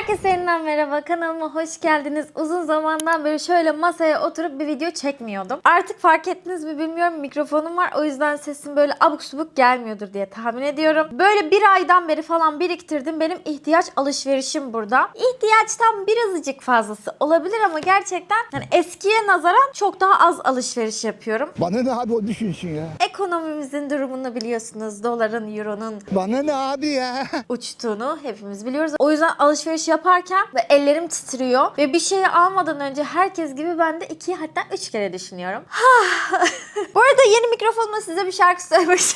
Herkese yeniden merhaba kanalıma hoş geldiniz. Uzun zamandan beri şöyle masaya oturup bir video çekmiyordum. Artık fark ettiniz mi bilmiyorum mikrofonum var. O yüzden sesim böyle abuk subuk gelmiyordur diye tahmin ediyorum. Böyle bir aydan beri falan biriktirdim. Benim ihtiyaç alışverişim burada. İhtiyaçtan birazcık fazlası olabilir ama gerçekten hani eskiye nazaran çok daha az alışveriş yapıyorum. Bana ne abi o düşünsün ya. Ekonomimizin durumunu biliyorsunuz. Doların, euronun Bana ne abi ya. uçtuğunu hepimiz biliyoruz. O yüzden alışveriş yaparken ve ellerim titriyor ve bir şeyi almadan önce herkes gibi ben de iki hatta üç kere düşünüyorum. Bu arada yeni mikrofonla size bir şarkı söylemek.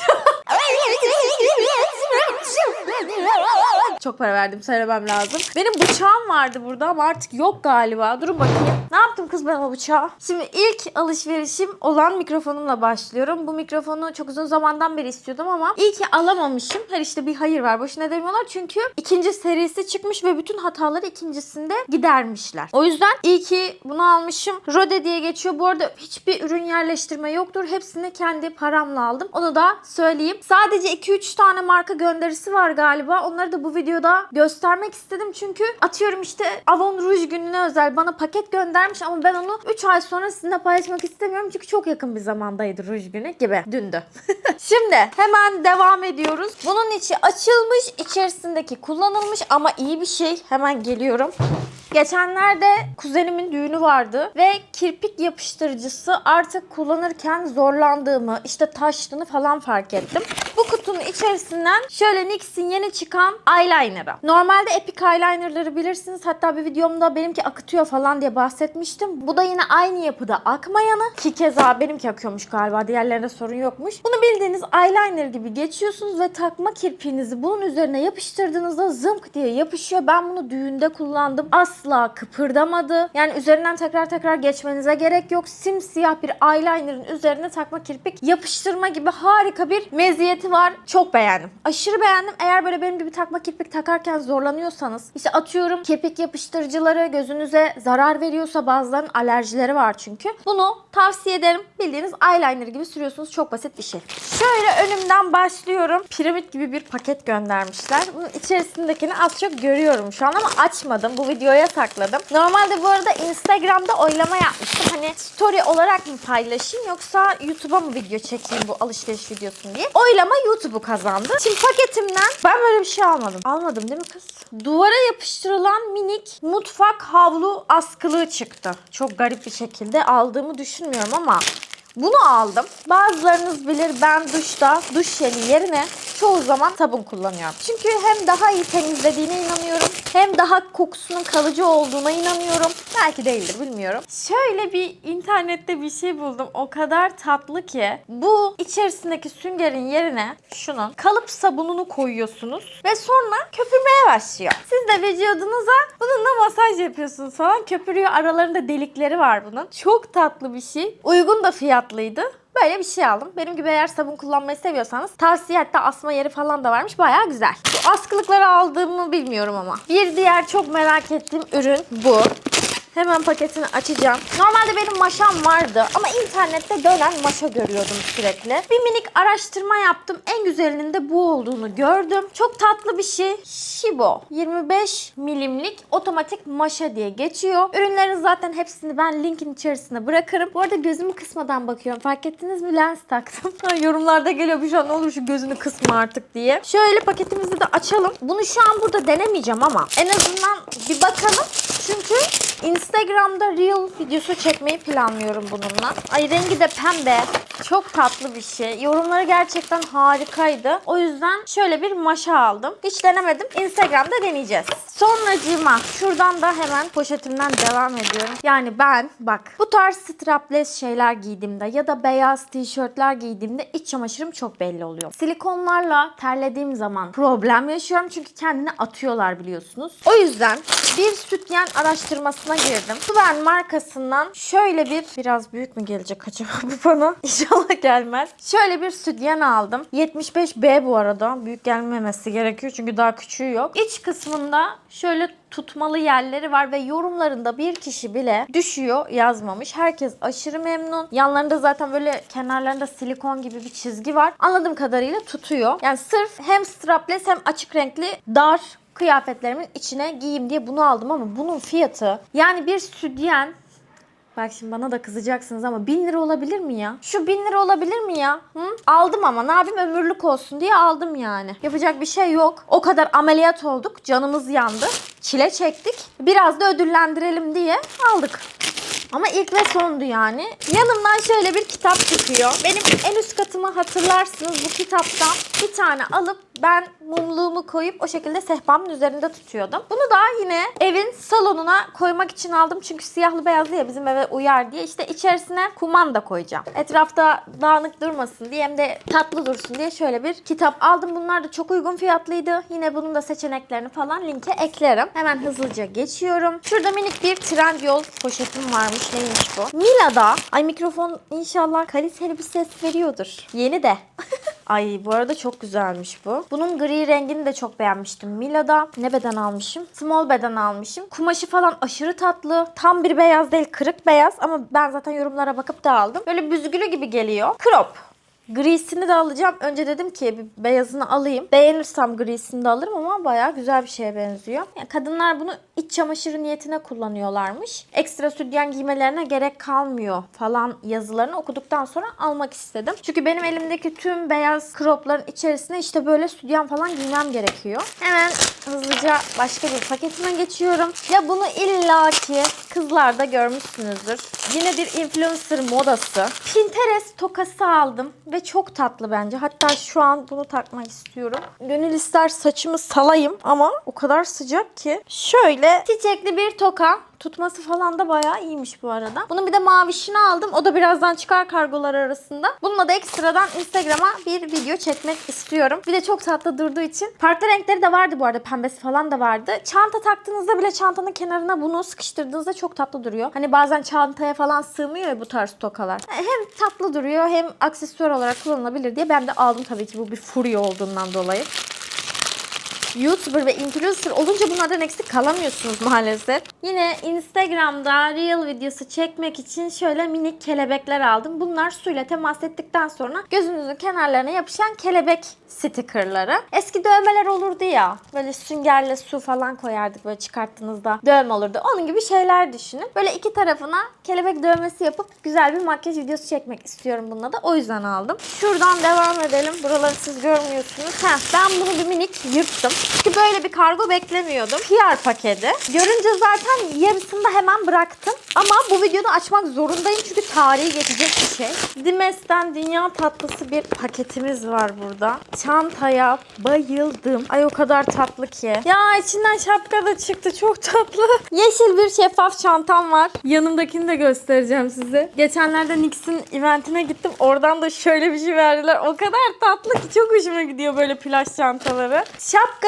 Çok para verdim söylemem lazım. Benim bıçağım vardı burada ama artık yok galiba. Durun bakayım. Ne yaptım kız ben o bıçağı? Şimdi ilk alışverişim olan mikrofonumla başlıyorum. Bu mikrofonu çok uzun zamandan beri istiyordum ama iyi ki alamamışım. Her işte bir hayır var. Boşuna demiyorlar çünkü ikinci serisi çıkmış ve bütün hataları ikincisinde gidermişler. O yüzden iyi ki bunu almışım. Rode diye geçiyor. Bu arada hiçbir ürün yerleştirme yoktur. Hepsini kendi paramla aldım. Onu da söyleyeyim. Sadece 2-3 tane marka gönderisi var galiba. Onları da bu videoda göstermek istedim. Çünkü atıyorum işte Avon Rouge gününe özel bana paket göndermiş ama ben onu 3 ay sonra sizinle paylaşmak istemiyorum. Çünkü çok yakın bir zamandaydı Rouge günü gibi. Dündü. Şimdi hemen devam ediyoruz. Bunun içi açılmış, içerisindeki kullanılmış ama iyi bir şey. Geliyorum. Geçenlerde kuzenimin düğünü vardı ve kirpik yapıştırıcısı artık kullanırken zorlandığımı, işte taştığını falan fark ettim. Bu kutunun içerisinden şöyle NYX'in yeni çıkan eyeliner'ı. Normalde Epic eyeliner'ları bilirsiniz. Hatta bir videomda benimki akıtıyor falan diye bahsetmiştim. Bu da yine aynı yapıda akmayanı. Ki keza benimki akıyormuş galiba. Diğerlerinde sorun yokmuş. Bunu bildiğiniz eyeliner gibi geçiyorsunuz ve takma kirpiğinizi bunun üzerine yapıştırdığınızda zımk diye yapışıyor. Ben bunu düğünde kullandım. Asla kıpırdamadı. Yani üzerinden tekrar tekrar geçmenize gerek yok. Simsiyah bir eyeliner'ın üzerine takma kirpik yapıştırma gibi harika bir meziyeti var. Çok beğendim. Aşırı beğendim. Eğer böyle benim gibi takma kirpik takarken zorlanıyorsanız işte atıyorum kirpik yapıştırıcıları gözünüze zarar veriyorsa bazılarının alerjileri var çünkü. Bunu tavsiye ederim. Bildiğiniz eyeliner gibi sürüyorsunuz. Çok basit bir şey. Şöyle önümden başlıyorum. Piramit gibi bir paket göndermişler. Bunun içerisindekini az çok görüyorum şu an ama açmadım. Bu videoya sakladım. Normalde bu arada Instagram'da oylama yapmıştım. Hani story olarak mı paylaşayım yoksa YouTube'a mı video çekeyim bu alışveriş videosunu diye. Oylama YouTube'u kazandı. Şimdi paketimden ben böyle bir şey almadım. Almadım değil mi kız? Duvara yapıştırılan minik mutfak havlu askılığı çıktı. Çok garip bir şekilde aldığımı düşünmüyorum ama bunu aldım. Bazılarınız bilir ben duşta duş jeli yerine çoğu zaman sabun kullanıyorum. Çünkü hem daha iyi temizlediğine inanıyorum hem daha kokusunun kalıcı olduğuna inanıyorum. Belki değildir bilmiyorum. Şöyle bir internette bir şey buldum. O kadar tatlı ki. Bu içerisindeki süngerin yerine şunun kalıp sabununu koyuyorsunuz ve sonra köpürmeye başlıyor. Siz de vücudunuza bununla masaj yapıyorsunuz falan. Köpürüyor. Aralarında delikleri var bunun. Çok tatlı bir şey. Uygun da fiyatlıydı. Böyle bir şey aldım. Benim gibi eğer sabun kullanmayı seviyorsanız tavsiye hatta asma yeri falan da varmış. Baya güzel. Bu askılıkları aldığımı bilmiyorum ama. Bir diğer çok merak ettiğim ürün bu. Hemen paketini açacağım. Normalde benim maşam vardı ama internette dönen maşa görüyordum sürekli. Bir minik araştırma yaptım. En güzelinin de bu olduğunu gördüm. Çok tatlı bir şey. Shibo 25 milimlik otomatik maşa diye geçiyor. Ürünlerin zaten hepsini ben linkin içerisine bırakırım. Bu arada gözümü kısmadan bakıyorum. Fark ettiniz mi? Lens taktım. Yorumlarda geliyor bir şey ne olur şu gözünü kısma artık diye. Şöyle paketimizi de açalım. Bunu şu an burada denemeyeceğim ama en azından bir bakalım. Çünkü Instagram'da Reel videosu çekmeyi planlıyorum bununla. Ay rengi de pembe. Çok tatlı bir şey. Yorumları gerçekten harikaydı. O yüzden şöyle bir maşa aldım. Hiç denemedim. Instagram'da deneyeceğiz. Sonracığıma şuradan da hemen poşetimden devam ediyorum. Yani ben bak bu tarz strapless şeyler giydiğimde ya da beyaz tişörtler giydiğimde iç çamaşırım çok belli oluyor. Silikonlarla terlediğim zaman problem yaşıyorum çünkü kendini atıyorlar biliyorsunuz. O yüzden bir sütyen araştırmasına girdim. Suven markasından şöyle bir biraz büyük mü gelecek acaba bu bana? İnşallah gelmez. Şöyle bir sütyen aldım. 75B bu arada. Büyük gelmemesi gerekiyor çünkü daha küçüğü yok. İç kısmında şöyle tutmalı yerleri var ve yorumlarında bir kişi bile düşüyor yazmamış. Herkes aşırı memnun. Yanlarında zaten böyle kenarlarında silikon gibi bir çizgi var. Anladığım kadarıyla tutuyor. Yani sırf hem strapless hem açık renkli dar kıyafetlerimin içine giyeyim diye bunu aldım ama bunun fiyatı yani bir sütyen Bak şimdi bana da kızacaksınız ama 1000 lira olabilir mi ya? Şu 1000 lira olabilir mi ya? Hı? Aldım ama ne yapayım ömürlük olsun diye aldım yani. Yapacak bir şey yok. O kadar ameliyat olduk. Canımız yandı. Çile çektik. Biraz da ödüllendirelim diye aldık. Ama ilk ve sondu yani. Yanımdan şöyle bir kitap çıkıyor. Benim en üst katımı hatırlarsınız bu kitaptan bir tane alıp ben mumluğumu koyup o şekilde sehpamın üzerinde tutuyordum. Bunu da yine evin salonuna koymak için aldım. Çünkü siyahlı beyazlı ya bizim eve uyar diye. İşte içerisine kumanda koyacağım. Etrafta dağınık durmasın diye hem de tatlı dursun diye şöyle bir kitap aldım. Bunlar da çok uygun fiyatlıydı. Yine bunun da seçeneklerini falan linke eklerim. Hemen hızlıca geçiyorum. Şurada minik bir Trendyol poşetim varmış. Neymiş bu? Mila'da. Ay mikrofon inşallah kaliteli bir ses veriyordur. Yeni de. Ay bu arada çok güzelmiş bu. Bunun gri rengini de çok beğenmiştim. Mila'da ne beden almışım? Small beden almışım. Kumaşı falan aşırı tatlı. Tam bir beyaz değil kırık beyaz ama ben zaten yorumlara bakıp da aldım. Böyle büzgülü gibi geliyor. Crop. Grisini de alacağım. Önce dedim ki bir beyazını alayım. Beğenirsem grisini de alırım ama bayağı güzel bir şeye benziyor. Yani kadınlar bunu iç çamaşırı niyetine kullanıyorlarmış. Ekstra sütyen giymelerine gerek kalmıyor falan yazılarını okuduktan sonra almak istedim. Çünkü benim elimdeki tüm beyaz cropların içerisine işte böyle sütyen falan giymem gerekiyor. Hemen hızlıca başka bir paketime geçiyorum. Ya bunu illaki kızlarda görmüşsünüzdür. Yine bir influencer modası. Pinterest tokası aldım çok tatlı bence. Hatta şu an bunu takmak istiyorum. Gönül ister saçımı salayım ama o kadar sıcak ki. Şöyle çiçekli bir toka. Tutması falan da bayağı iyiymiş bu arada. Bunun bir de mavişini aldım. O da birazdan çıkar kargolar arasında. Bununla da ekstradan Instagram'a bir video çekmek istiyorum. Bir de çok tatlı durduğu için. Farklı renkleri de vardı bu arada. Pembesi falan da vardı. Çanta taktığınızda bile çantanın kenarına bunu sıkıştırdığınızda çok tatlı duruyor. Hani bazen çantaya falan sığmıyor ya bu tarz tokalar. Hem tatlı duruyor hem aksesuar olarak kullanılabilir diye ben de aldım tabii ki bu bir furya olduğundan dolayı. YouTuber ve influencer olunca bunlardan eksik kalamıyorsunuz maalesef. Yine Instagram'da reel videosu çekmek için şöyle minik kelebekler aldım. Bunlar suyla temas ettikten sonra gözünüzün kenarlarına yapışan kelebek stickerları. Eski dövmeler olurdu ya. Böyle süngerle su falan koyardık böyle çıkarttığınızda dövme olurdu. Onun gibi şeyler düşünün. Böyle iki tarafına kelebek dövmesi yapıp güzel bir makyaj videosu çekmek istiyorum bununla da. O yüzden aldım. Şuradan devam edelim. Buraları siz görmüyorsunuz. Heh, ben bunu bir minik yırttım. Çünkü böyle bir kargo beklemiyordum. PR paketi. Görünce zaten yarısını da hemen bıraktım. Ama bu videoda açmak zorundayım çünkü tarihi geçecek bir şey. Dimes'ten dünya tatlısı bir paketimiz var burada. Çantaya bayıldım. Ay o kadar tatlı ki. Ya içinden şapka da çıktı. Çok tatlı. Yeşil bir şeffaf çantam var. Yanımdakini de göstereceğim size. Geçenlerde NYX'in eventine gittim. Oradan da şöyle bir şey verdiler. O kadar tatlı ki çok hoşuma gidiyor böyle plaj çantaları.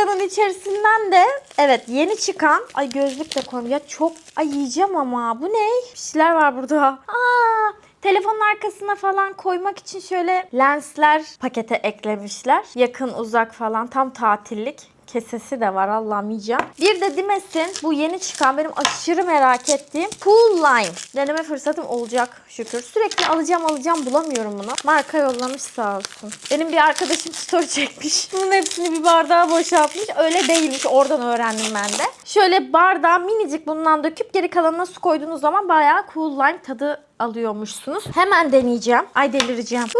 Şapkanın içerisinden de evet yeni çıkan ay gözlük de koyayım. Ya çok ay yiyeceğim ama bu ne? Bir şeyler var burada. Aa Telefonun arkasına falan koymak için şöyle lensler pakete eklemişler. Yakın uzak falan tam tatillik kesesi de var Allah'ım yiyeceğim. Bir de Dimes'in bu yeni çıkan benim aşırı merak ettiğim Cool Lime. Deneme fırsatım olacak şükür. Sürekli alacağım alacağım bulamıyorum bunu. Marka yollamış sağ olsun. Benim bir arkadaşım story çekmiş. Bunun hepsini bir bardağa boşaltmış. Öyle değilmiş oradan öğrendim ben de. Şöyle bardağa minicik bundan döküp geri kalanına su koyduğunuz zaman bayağı Cool Lime tadı alıyormuşsunuz. Hemen deneyeceğim. Ay delireceğim.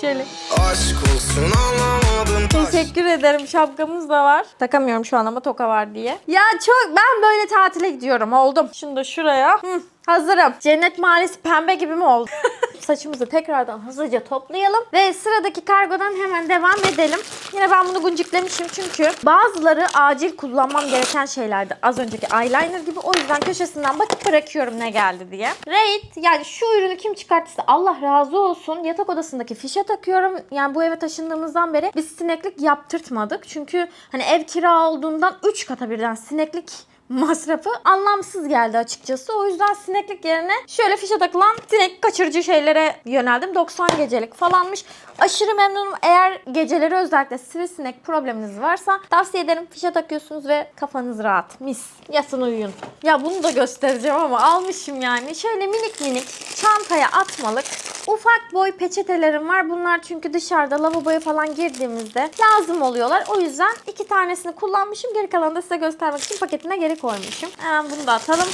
Şöyle. Aşk olsun anlamadım Teşekkür ederim. Şapkamız da var. Takamıyorum şu an ama toka var diye. Ya çok ben böyle tatile gidiyorum. Oldum. Da şuraya. Hı, hazırım. Cennet Mahallesi pembe gibi mi oldu? Saçımızı tekrardan hızlıca toplayalım. Ve sıradaki kargodan hemen devam edelim. Yine ben bunu gunciklemişim çünkü bazıları acil kullanmam gereken şeylerdi. Az önceki eyeliner gibi. O yüzden köşesinden bakıp bırakıyorum ne geldi diye. Raid yani şu ürünü kim çıkarttıysa Allah razı olsun. Yatak odasındaki fişe takıyorum. Yani bu eve taşındığımızdan beri biz sineklik yaptırtmadık. Çünkü hani ev kira olduğundan 3 kata birden sineklik masrafı anlamsız geldi açıkçası. O yüzden sineklik yerine şöyle fişe takılan sinek kaçırıcı şeylere yöneldim. 90 gecelik falanmış. Aşırı memnunum. Eğer geceleri özellikle sivrisinek probleminiz varsa tavsiye ederim. Fişe takıyorsunuz ve kafanız rahat. Mis. Yatın uyuyun. Ya bunu da göstereceğim ama almışım yani. Şöyle minik minik çantaya atmalık ufak boy peçetelerim var. Bunlar çünkü dışarıda lavaboya falan girdiğimizde lazım oluyorlar. O yüzden iki tanesini kullanmışım. Geri kalanını da size göstermek için paketine geri koymuşum. Hemen bunu da atalım.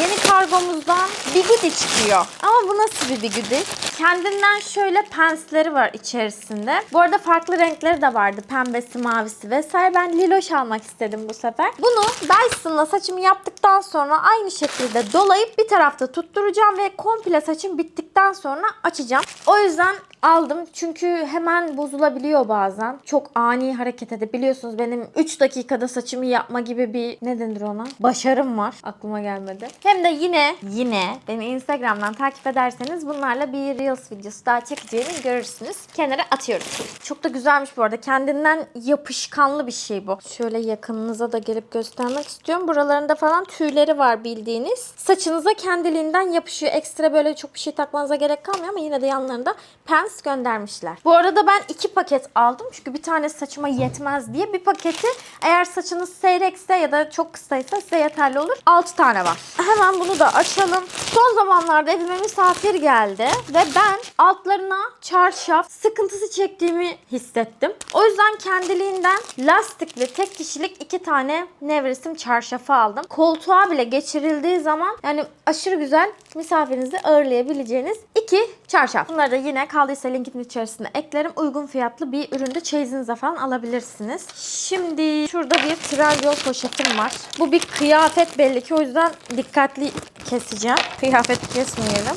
Yeni kargomuzdan bigudi çıkıyor. Ama bu nasıl bir bigudi? Kendinden şöyle pensleri var içerisinde. Bu arada farklı renkleri de vardı. Pembesi, mavisi vesaire. Ben liloş almak istedim bu sefer. Bunu Dyson'la saçımı yaptıktan sonra aynı şekilde dolayıp bir tarafta tutturacağım ve komple saçım bittikten sonra açacağım. O yüzden aldım çünkü hemen bozulabiliyor bazen. Çok ani hareket edebiliyorsunuz. Benim 3 dakikada saçımı yapma gibi bir ne denir ona? Başarım var. Aklıma gelmedi. Hem de yine yine beni Instagram'dan takip ederseniz bunlarla bir Reels videosu daha çekeceğimi görürsünüz. Kenara atıyorum. Çok da güzelmiş bu arada. Kendinden yapışkanlı bir şey bu. Şöyle yakınınıza da gelip göstermek istiyorum. Buralarında falan tüyleri var bildiğiniz. Saçınıza kendiliğinden yapışıyor. Ekstra böyle çok bir şey takmanıza gerek kalmıyor ama yine de yanlarında pens göndermişler. Bu arada ben iki paket aldım. Çünkü bir tane saçıma yetmez diye. Bir paketi eğer saçınız seyrekse ya da çok kısaysa size yeterli olur. 6 tane var. Hemen bunu da açalım. Son zamanlarda evime misafir geldi ve ben altlarına çarşaf sıkıntısı çektiğimi hissettim. O yüzden kendiliğinden lastikli tek kişilik iki tane nevresim çarşafı aldım. Koltuğa bile geçirildiği zaman yani aşırı güzel misafirinizi ağırlayabileceğiniz iki çarşaf. Bunları da yine kaldıysa linkin içerisine eklerim. Uygun fiyatlı bir üründe çeyizinize falan alabilirsiniz. Şimdi şurada bir Trendyol poşetim var. Bu bir kıyafet belli ki o yüzden dikkatli keseceğim. Kıyafet kesmeyelim.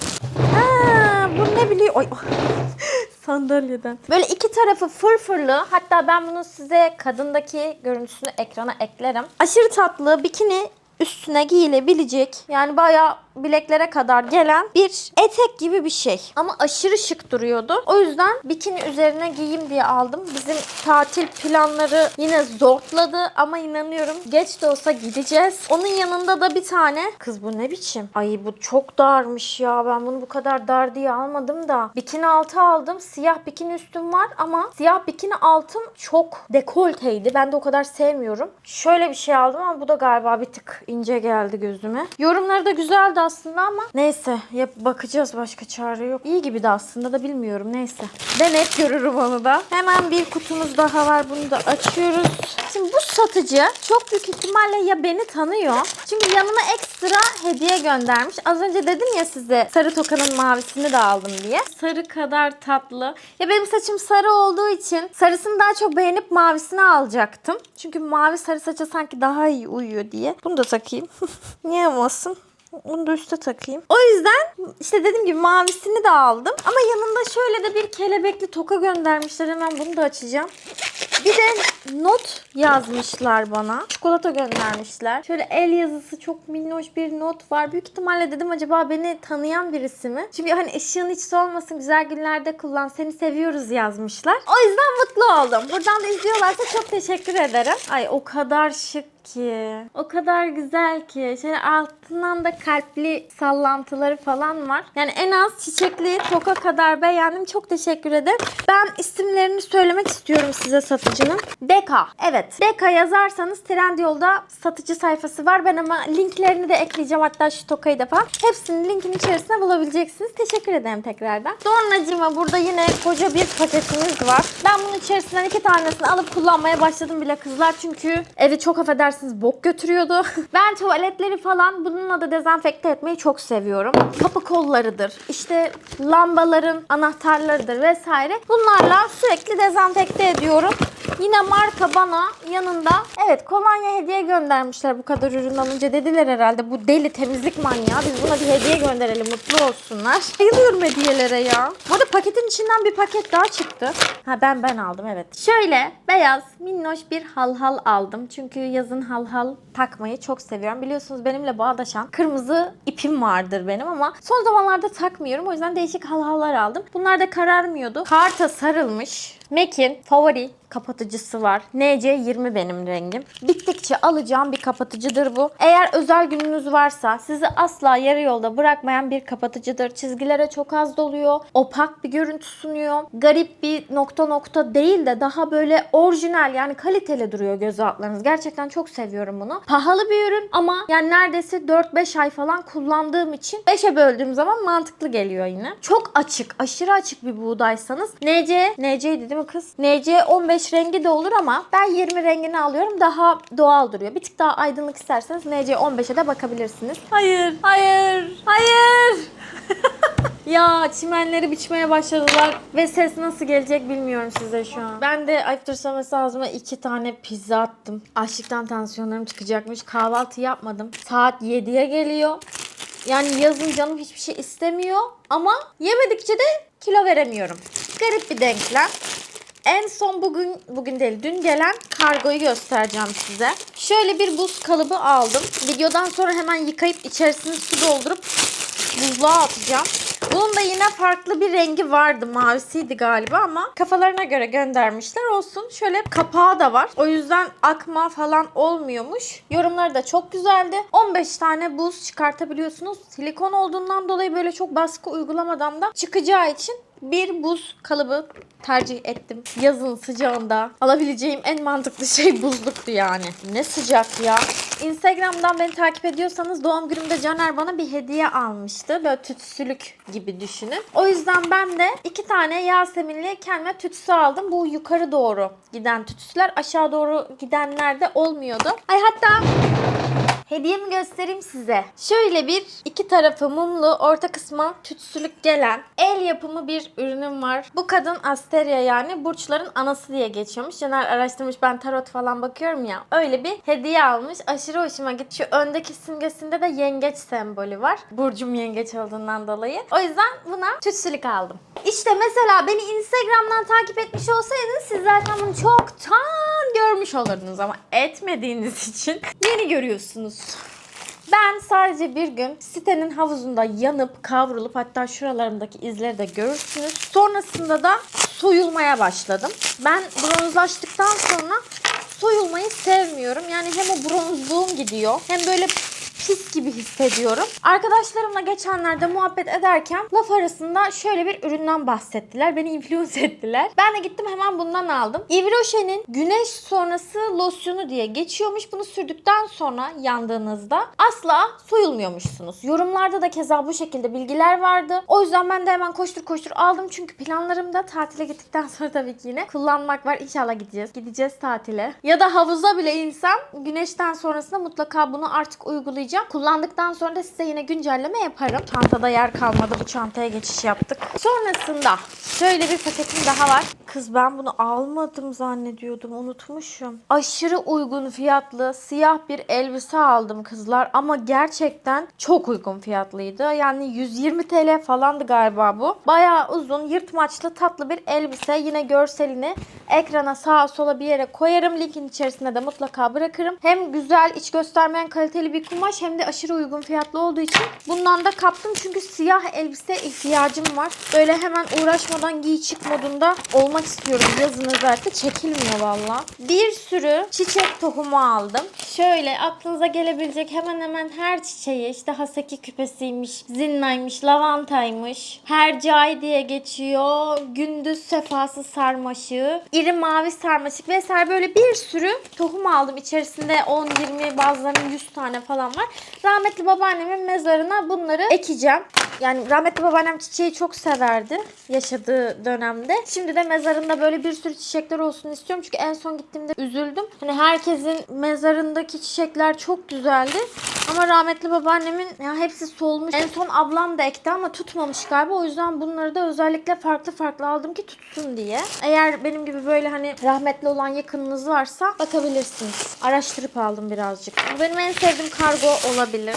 Ha, bu ne biliyor? Oy. Sandalyeden. Böyle iki tarafı fırfırlı. Hatta ben bunu size kadındaki görüntüsünü ekrana eklerim. Aşırı tatlı bikini üstüne giyilebilecek yani bayağı bileklere kadar gelen bir etek gibi bir şey. Ama aşırı şık duruyordu. O yüzden bikini üzerine giyeyim diye aldım. Bizim tatil planları yine zortladı ama inanıyorum geç de olsa gideceğiz. Onun yanında da bir tane kız bu ne biçim? Ay bu çok darmış ya. Ben bunu bu kadar dar diye almadım da. Bikini altı aldım. Siyah bikini üstüm var ama siyah bikini altım çok dekolteydi. Ben de o kadar sevmiyorum. Şöyle bir şey aldım ama bu da galiba bir tık ince geldi gözüme. Yorumları da güzeldi aslında ama neyse yap bakacağız başka çare yok. İyi gibi de aslında da bilmiyorum neyse. Deneyip görürüm onu da. Hemen bir kutumuz daha var bunu da açıyoruz. Şimdi bu satıcı çok büyük ihtimalle ya beni tanıyor. Çünkü yanıma ekstra hediye göndermiş. Az önce dedim ya size sarı tokanın mavisini de aldım diye. Sarı kadar tatlı. Ya benim saçım sarı olduğu için sarısını daha çok beğenip mavisini alacaktım. Çünkü mavi sarı saça sanki daha iyi uyuyor diye. Bunu da takayım. Niye olmasın? Onu da üste takayım. O yüzden işte dediğim gibi mavisini de aldım. Ama yanında şöyle de bir kelebekli toka göndermişler. Hemen bunu da açacağım. Bir de not yazmışlar bana. Çikolata göndermişler. Şöyle el yazısı çok minnoş bir not var. Büyük ihtimalle dedim acaba beni tanıyan birisi mi? Çünkü hani ışığın hiç solmasın güzel günlerde kullan seni seviyoruz yazmışlar. O yüzden mutlu oldum. Buradan da izliyorlarsa çok teşekkür ederim. Ay o kadar şık ki. O kadar güzel ki. Şöyle altından da kalpli sallantıları falan var. Yani en az çiçekli toka kadar beğendim. Çok teşekkür ederim. Ben isimlerini söylemek istiyorum size satıcının. Deka. Evet. Deka yazarsanız Trendyol'da satıcı sayfası var. Ben ama linklerini de ekleyeceğim. Hatta şu tokayı da falan. Hepsini linkin içerisine bulabileceksiniz. Teşekkür ederim tekrardan. Sonracığıma burada yine koca bir paketimiz var. Ben bunun içerisinden iki tanesini alıp kullanmaya başladım bile kızlar. Çünkü evi çok affedersiniz bok götürüyordu. ben tuvaletleri falan bununla da dezenfekte etmeyi çok seviyorum. Kapı kollarıdır. İşte lambaların anahtarlarıdır vesaire. Bunlarla sürekli dezenfekte ediyorum. Yine marka bana yanında evet kolonya hediye göndermişler bu kadar ürün alınca dediler herhalde bu deli temizlik manyağı biz buna bir hediye gönderelim mutlu olsunlar. Bayılıyorum hediyelere ya. Bu arada paketin içinden bir paket daha çıktı. Ha ben ben aldım evet. Şöyle beyaz minnoş bir halhal aldım. Çünkü yazın halhal takmayı çok seviyorum. Biliyorsunuz benimle bağdaşan kırmızı ipim vardır benim ama son zamanlarda takmıyorum. O yüzden değişik halhallar aldım. Bunlar da kararmıyordu. Karta sarılmış. MAC'in favori kapatıcısı var. NC20 benim rengim. Bittikçe alacağım bir kapatıcıdır bu. Eğer özel gününüz varsa sizi asla yarı yolda bırakmayan bir kapatıcıdır. Çizgilere çok az doluyor. Opak bir görüntü sunuyor. Garip bir nokta nokta değil de daha böyle orijinal yani kaliteli duruyor göz altlarınız. Gerçekten çok seviyorum bunu. Pahalı bir ürün ama yani neredeyse 4-5 ay falan kullandığım için 5'e böldüğüm zaman mantıklı geliyor yine. Çok açık, aşırı açık bir buğdaysanız NC, NC'ydi değil mi kız? NC 15 rengi de olur ama ben 20 rengini alıyorum. Daha doğal duruyor. Bir tık daha aydınlık isterseniz NC 15'e de bakabilirsiniz. Hayır, hayır, hayır. Ya çimenleri biçmeye başladılar ve ses nasıl gelecek bilmiyorum size şu an. Ben de ayıptır söylemesi ağzıma iki tane pizza attım. Açlıktan tansiyonlarım çıkacakmış. Kahvaltı yapmadım. Saat 7'ye geliyor. Yani yazın canım hiçbir şey istemiyor ama yemedikçe de kilo veremiyorum. Garip bir denklem. En son bugün, bugün değil dün gelen kargoyu göstereceğim size. Şöyle bir buz kalıbı aldım. Videodan sonra hemen yıkayıp içerisine su doldurup buzluğa atacağım. Bunun da yine farklı bir rengi vardı. Mavisiydi galiba ama kafalarına göre göndermişler. Olsun. Şöyle kapağı da var. O yüzden akma falan olmuyormuş. Yorumları da çok güzeldi. 15 tane buz çıkartabiliyorsunuz. Silikon olduğundan dolayı böyle çok baskı uygulamadan da çıkacağı için bir buz kalıbı tercih ettim. Yazın sıcağında alabileceğim en mantıklı şey buzluktu yani. Ne sıcak ya. Instagram'dan beni takip ediyorsanız doğum günümde Caner bana bir hediye almıştı. Böyle tütsülük gibi düşünün. O yüzden ben de iki tane Yasemin'li kendime tütsü aldım. Bu yukarı doğru giden tütsüler. Aşağı doğru gidenler de olmuyordu. Ay hatta Hediyemi göstereyim size. Şöyle bir iki tarafı mumlu, orta kısma tütsülük gelen el yapımı bir ürünüm var. Bu kadın Asteria yani burçların anası diye geçiyormuş. Caner araştırmış ben tarot falan bakıyorum ya. Öyle bir hediye almış. Aşırı hoşuma gitti. Şu öndeki simgesinde de yengeç sembolü var. Burcum yengeç olduğundan dolayı. O yüzden buna tütsülük aldım. İşte mesela beni Instagram'dan takip etmiş olsaydınız siz zaten bunu çoktan görmüş olurdunuz ama etmediğiniz için yeni görüyorsunuz. Ben sadece bir gün sitenin havuzunda yanıp kavrulup hatta şuralarımdaki izleri de görürsünüz. Sonrasında da soyulmaya başladım. Ben bronzlaştıktan sonra soyulmayı sevmiyorum. Yani hem o bronzluğum gidiyor hem böyle pis gibi hissediyorum. Arkadaşlarımla geçenlerde muhabbet ederken laf arasında şöyle bir üründen bahsettiler. Beni influence ettiler. Ben de gittim hemen bundan aldım. Yves Rocher'in güneş sonrası losyonu diye geçiyormuş. Bunu sürdükten sonra yandığınızda asla soyulmuyormuşsunuz. Yorumlarda da keza bu şekilde bilgiler vardı. O yüzden ben de hemen koştur koştur aldım. Çünkü planlarımda tatile gittikten sonra tabii ki yine kullanmak var. İnşallah gideceğiz. Gideceğiz tatile. Ya da havuza bile insem güneşten sonrasında mutlaka bunu artık uygulayacağım. Kullandıktan sonra da size yine güncelleme yaparım. Çantada yer kalmadı. Bu çantaya geçiş yaptık. Sonrasında şöyle bir paketim daha var. Kız ben bunu almadım zannediyordum. Unutmuşum. Aşırı uygun fiyatlı siyah bir elbise aldım kızlar. Ama gerçekten çok uygun fiyatlıydı. Yani 120 TL falandı galiba bu. Bayağı uzun, yırtmaçlı, tatlı bir elbise. Yine görselini ekrana sağa sola bir yere koyarım. Linkin içerisine de mutlaka bırakırım. Hem güzel, iç göstermeyen kaliteli bir kumaş hem de aşırı uygun fiyatlı olduğu için bundan da kaptım. Çünkü siyah elbise ihtiyacım var. Böyle hemen uğraşmadan giy çık modunda olmak istiyorum. Yazın özellikle çekilmiyor valla. Bir sürü çiçek tohumu aldım. Şöyle aklınıza gelebilecek hemen hemen her çiçeği işte haseki küpesiymiş, zinnaymış, lavantaymış, hercai diye geçiyor, gündüz sefası sarmaşığı, iri mavi sarmaşık vesaire böyle bir sürü tohum aldım. İçerisinde 10, 20 bazılarının 100 tane falan var. Rahmetli babaannemin mezarına bunları ekeceğim. Yani rahmetli babaannem çiçeği çok severdi yaşadığı dönemde. Şimdi de mezarında böyle bir sürü çiçekler olsun istiyorum. Çünkü en son gittiğimde üzüldüm. Hani herkesin mezarındaki çiçekler çok güzeldi. Ama rahmetli babaannemin ya hepsi solmuş. En son ablam da ekti ama tutmamış galiba. O yüzden bunları da özellikle farklı farklı aldım ki tutsun diye. Eğer benim gibi böyle hani rahmetli olan yakınınız varsa bakabilirsiniz. Araştırıp aldım birazcık. Benim en sevdiğim kargo olabilir.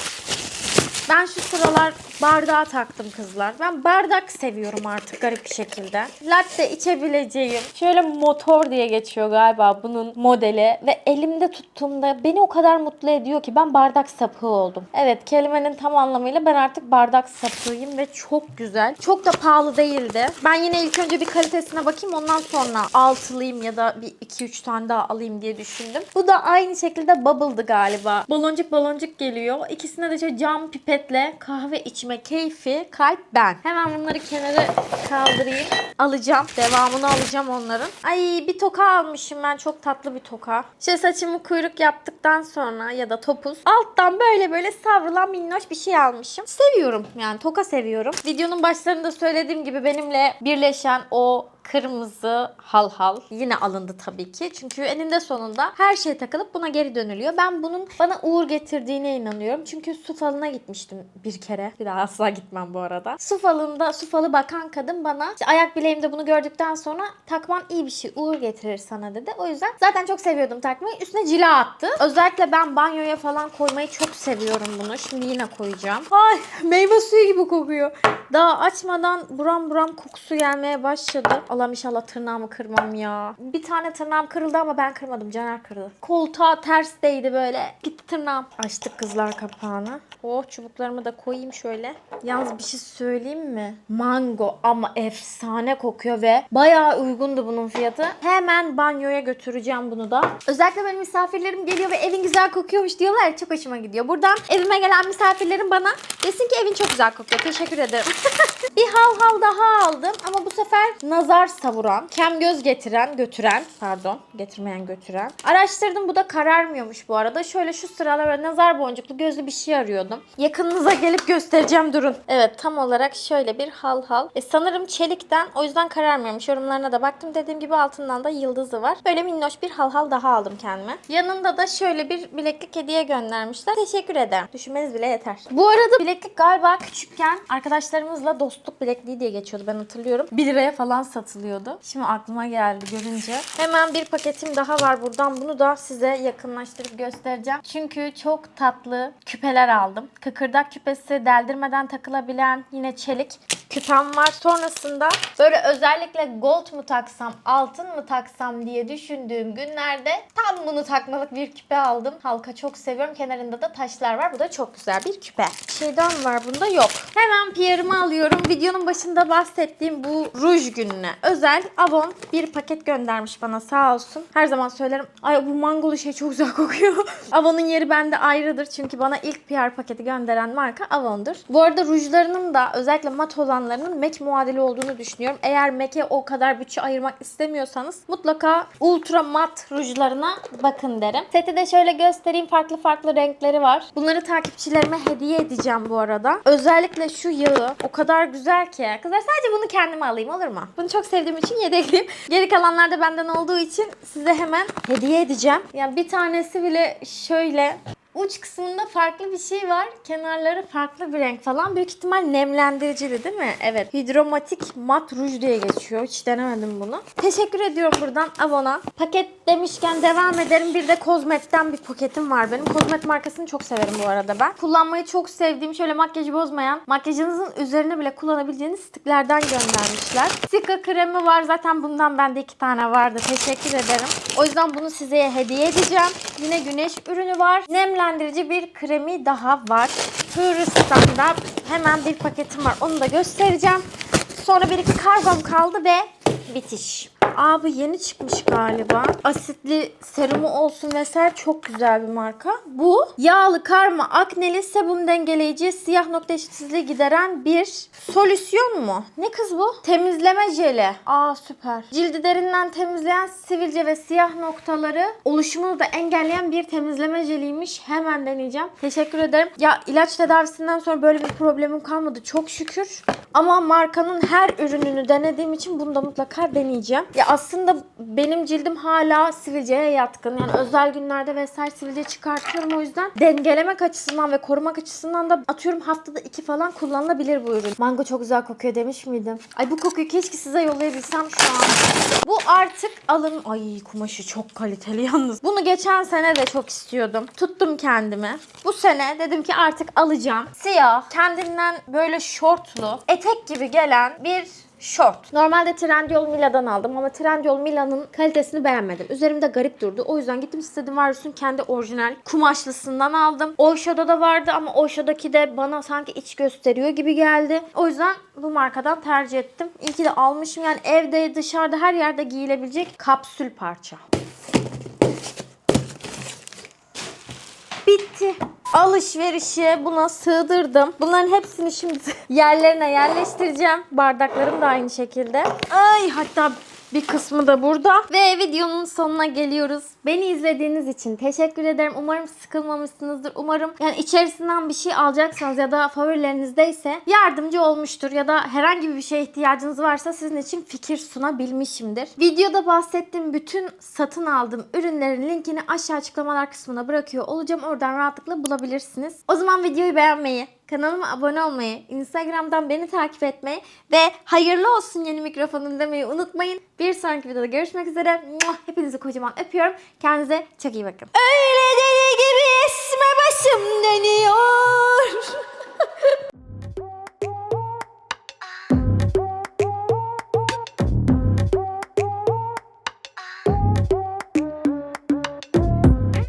Ben şu sıralar bardağa taktım kızlar. Ben bardak seviyorum artık garip bir şekilde. Latte içebileceğim. Şöyle motor diye geçiyor galiba bunun modeli. Ve elimde tuttuğumda beni o kadar mutlu ediyor ki ben bardak sapığı oldum. Evet kelimenin tam anlamıyla ben artık bardak sapığıyım ve çok güzel. Çok da pahalı değildi. Ben yine ilk önce bir kalitesine bakayım ondan sonra altılıyım ya da bir 2-3 tane daha alayım diye düşündüm. Bu da aynı şekilde bubble'dı galiba. Baloncuk baloncuk geliyor. İkisine de şöyle cam pipetle kahve içme keyfi kalp ben. Hemen bunları kenara kaldırayım. Alacağım. Devamını alacağım onların. Ay bir toka almışım ben. Çok tatlı bir toka. Şey saçımı kuyruk yaptıktan sonra ya da topuz. Alttan böyle böyle savrulan minnoş bir şey almışım. Seviyorum yani toka seviyorum. Videonun başlarında söylediğim gibi benimle birleşen o kırmızı hal hal yine alındı tabii ki. Çünkü eninde sonunda her şey takılıp buna geri dönülüyor. Ben bunun bana uğur getirdiğine inanıyorum. Çünkü su falına gitmiştim bir kere. Bir daha asla gitmem bu arada. Su falında su falı bakan kadın bana işte ayak bileğimde bunu gördükten sonra takman iyi bir şey uğur getirir sana dedi. O yüzden zaten çok seviyordum takmayı. Üstüne cila attı. Özellikle ben banyoya falan koymayı çok seviyorum bunu. Şimdi yine koyacağım. Ay meyve suyu gibi kokuyor. Daha açmadan buram buram kokusu gelmeye başladı. Allah'ım inşallah tırnağımı kırmam ya. Bir tane tırnağım kırıldı ama ben kırmadım. Caner kırdı. Koltuğa ters değdi böyle. Gitti tırnağım. Açtık kızlar kapağını. Oh çubuklarımı da koyayım şöyle. Yalnız bir şey söyleyeyim mi? Mango ama efsane kokuyor ve bayağı uygundu bunun fiyatı. Hemen banyoya götüreceğim bunu da. Özellikle benim misafirlerim geliyor ve evin güzel kokuyormuş diyorlar çok hoşuma gidiyor. Buradan evime gelen misafirlerim bana desin ki evin çok güzel kokuyor. Teşekkür ederim. bir hal hal daha aldım ama bu sefer nazar savuran, kem göz getiren, götüren, pardon, getirmeyen götüren. Araştırdım bu da kararmıyormuş bu arada. Şöyle şu sıralar böyle nazar boncuklu gözlü bir şey arıyordum. Yakınınıza gelip göstereceğim durun. Evet tam olarak şöyle bir hal hal. E, sanırım çelikten o yüzden kararmıyormuş. Yorumlarına da baktım. Dediğim gibi altından da yıldızı var. Böyle minnoş bir hal hal daha aldım kendime. Yanında da şöyle bir bileklik hediye göndermişler. Teşekkür ederim. Düşünmeniz bile yeter. Bu arada bileklik galiba küçükken arkadaşlarımızla dostluk bilekliği diye geçiyordu. Ben hatırlıyorum. 1 liraya falan satılıyordu. Şimdi aklıma geldi görünce. Hemen bir paketim daha var buradan. Bunu da size yakınlaştırıp göstereceğim. Çünkü çok tatlı küpeler aldım. Kıkırdak küpesi deldirmeden takılabilen yine çelik küpem var. Sonrasında böyle özellikle gold mu taksam, altın mı taksam diye düşündüğüm günlerde tam bunu takmalık bir küpe aldım. Halka çok seviyorum. Kenarında da taşlar var. Bu da çok güzel bir küpe. Şeyden var bunda yok. Hemen PR'ımı alıyorum. Videonun başında bahsettiğim bu ruj gününe özel Avon bir paket göndermiş bana sağ olsun. Her zaman söylerim. Ay bu mangolu şey çok güzel kokuyor. Avon'un yeri bende ayrıdır. Çünkü bana ilk PR paketi gönderen marka Avon'dur. Bu arada rujlarının da özellikle mat olanlarının MAC muadili olduğunu düşünüyorum. Eğer MAC'e o kadar bütçe ayırmak istemiyorsanız mutlaka ultra mat rujlarına bakın derim. Seti de şöyle göstereyim. Farklı farklı renkleri var. Bunları takipçilerime hediye edeceğim bu arada. Özellikle şu yağı o kadar güzel ki. Kızlar sadece bunu kendime alayım olur mu? Bunu çok sevdiğim için yedekliyim. Geri kalanlar da benden olduğu için size hemen hediye edeceğim. Yani bir tanesi bile şöyle Uç kısmında farklı bir şey var. Kenarları farklı bir renk falan. Büyük ihtimal nemlendiricili değil mi? Evet. Hidromatik mat ruj diye geçiyor. Hiç denemedim bunu. Teşekkür ediyorum buradan Avon'a. Paket demişken devam ederim. Bir de Kozmet'ten bir paketim var benim. Kozmet markasını çok severim bu arada ben. Kullanmayı çok sevdiğim şöyle makyajı bozmayan, makyajınızın üzerine bile kullanabileceğiniz stiklerden göndermişler. Sika kremi var. Zaten bundan bende iki tane vardı. Teşekkür ederim. O yüzden bunu size hediye edeceğim. Yine güneş ürünü var. Nemlendirici bir kremi daha var. Hırristan'da hemen bir paketim var. Onu da göstereceğim. Sonra bir iki kargom kaldı ve bitiş. Aa bu yeni çıkmış galiba. Asitli serumu olsun vesaire çok güzel bir marka. Bu yağlı karma akneli sebum dengeleyici siyah nokta eşitsizliği gideren bir solüsyon mu? Ne kız bu? Temizleme jeli. Aa süper. Cildi derinden temizleyen sivilce ve siyah noktaları oluşumunu da engelleyen bir temizleme jeliymiş. Hemen deneyeceğim. Teşekkür ederim. Ya ilaç tedavisinden sonra böyle bir problemim kalmadı çok şükür. Ama markanın her ürününü denediğim için bunu da mutlaka deneyeceğim. Ya Aslında benim cildim hala sivilceye yatkın. Yani özel günlerde vesaire sivilce çıkartıyorum o yüzden. Dengelemek açısından ve korumak açısından da atıyorum haftada iki falan kullanılabilir bu ürün. Mango çok güzel kokuyor demiş miydim? Ay bu kokuyu keşke size yollayabilsem şu an. Bu artık alın... Ay kumaşı çok kaliteli yalnız. Bunu geçen sene de çok istiyordum. Tuttum kendimi. Bu sene dedim ki artık alacağım. Siyah, kendinden böyle şortlu, etek gibi gelen bir Short. Normalde Trendyol Mila'dan aldım ama Trendyol Mila'nın kalitesini beğenmedim. Üzerimde garip durdu. O yüzden gittim Stadium Varus'un kendi orijinal kumaşlısından aldım. Oysho'da da vardı ama Oysho'daki de bana sanki iç gösteriyor gibi geldi. O yüzden bu markadan tercih ettim. İyi ki de almışım. Yani evde, dışarıda her yerde giyilebilecek kapsül parça. Bitti. Alışverişi buna sığdırdım. Bunların hepsini şimdi yerlerine yerleştireceğim. Bardaklarım da aynı şekilde. Ay hatta bir kısmı da burada. Ve videonun sonuna geliyoruz. Beni izlediğiniz için teşekkür ederim. Umarım sıkılmamışsınızdır. Umarım yani içerisinden bir şey alacaksanız ya da favorilerinizdeyse yardımcı olmuştur. Ya da herhangi bir şeye ihtiyacınız varsa sizin için fikir sunabilmişimdir. Videoda bahsettiğim bütün satın aldığım ürünlerin linkini aşağı açıklamalar kısmına bırakıyor olacağım. Oradan rahatlıkla bulabilirsiniz. O zaman videoyu beğenmeyi, kanalıma abone olmayı, Instagram'dan beni takip etmeyi ve hayırlı olsun yeni mikrofonum demeyi unutmayın. Bir sonraki videoda görüşmek üzere. Hepinizi kocaman öpüyorum. Kendinize çok iyi bakın. Öyle deli gibi esme başım dönüyor.